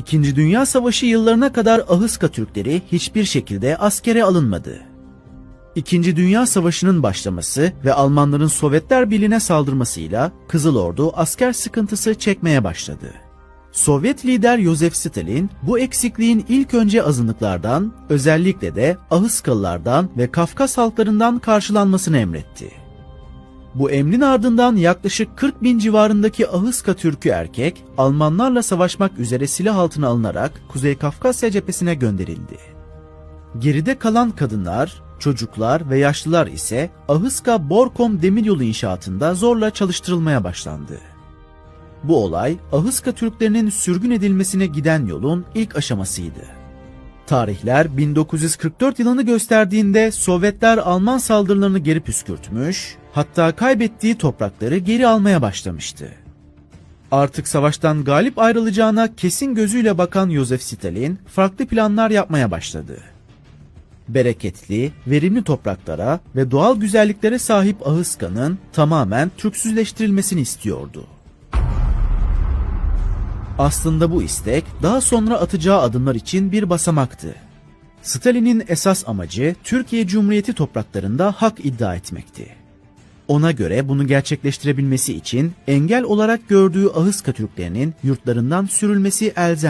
İkinci Dünya Savaşı yıllarına kadar Ahıska Türkleri hiçbir şekilde askere alınmadı. İkinci Dünya Savaşı'nın başlaması ve Almanların Sovyetler Birliği'ne saldırmasıyla Kızıl Ordu asker sıkıntısı çekmeye başladı. Sovyet lider Yosef Stalin bu eksikliğin ilk önce azınlıklardan, özellikle de Ahıskalılardan ve Kafkas halklarından karşılanmasını emretti. Bu emrin ardından yaklaşık 40 bin civarındaki Ahıska Türk'ü erkek, Almanlarla savaşmak üzere silah altına alınarak Kuzey Kafkasya cephesine gönderildi. Geride kalan kadınlar, çocuklar ve yaşlılar ise Ahıska Borkom demiryolu inşaatında zorla çalıştırılmaya başlandı. Bu olay Ahıska Türklerinin sürgün edilmesine giden yolun ilk aşamasıydı. Tarihler 1944 yılını gösterdiğinde Sovyetler Alman saldırılarını geri püskürtmüş, hatta kaybettiği toprakları geri almaya başlamıştı. Artık savaştan galip ayrılacağına kesin gözüyle bakan Yosef Stalin farklı planlar yapmaya başladı. Bereketli, verimli topraklara ve doğal güzelliklere sahip Ahıska'nın tamamen Türksüzleştirilmesini istiyordu. Aslında bu istek daha sonra atacağı adımlar için bir basamaktı. Stalin'in esas amacı Türkiye Cumhuriyeti topraklarında hak iddia etmekti. Ona göre bunu gerçekleştirebilmesi için engel olarak gördüğü Ahıska Türklerinin yurtlarından sürülmesi elzem.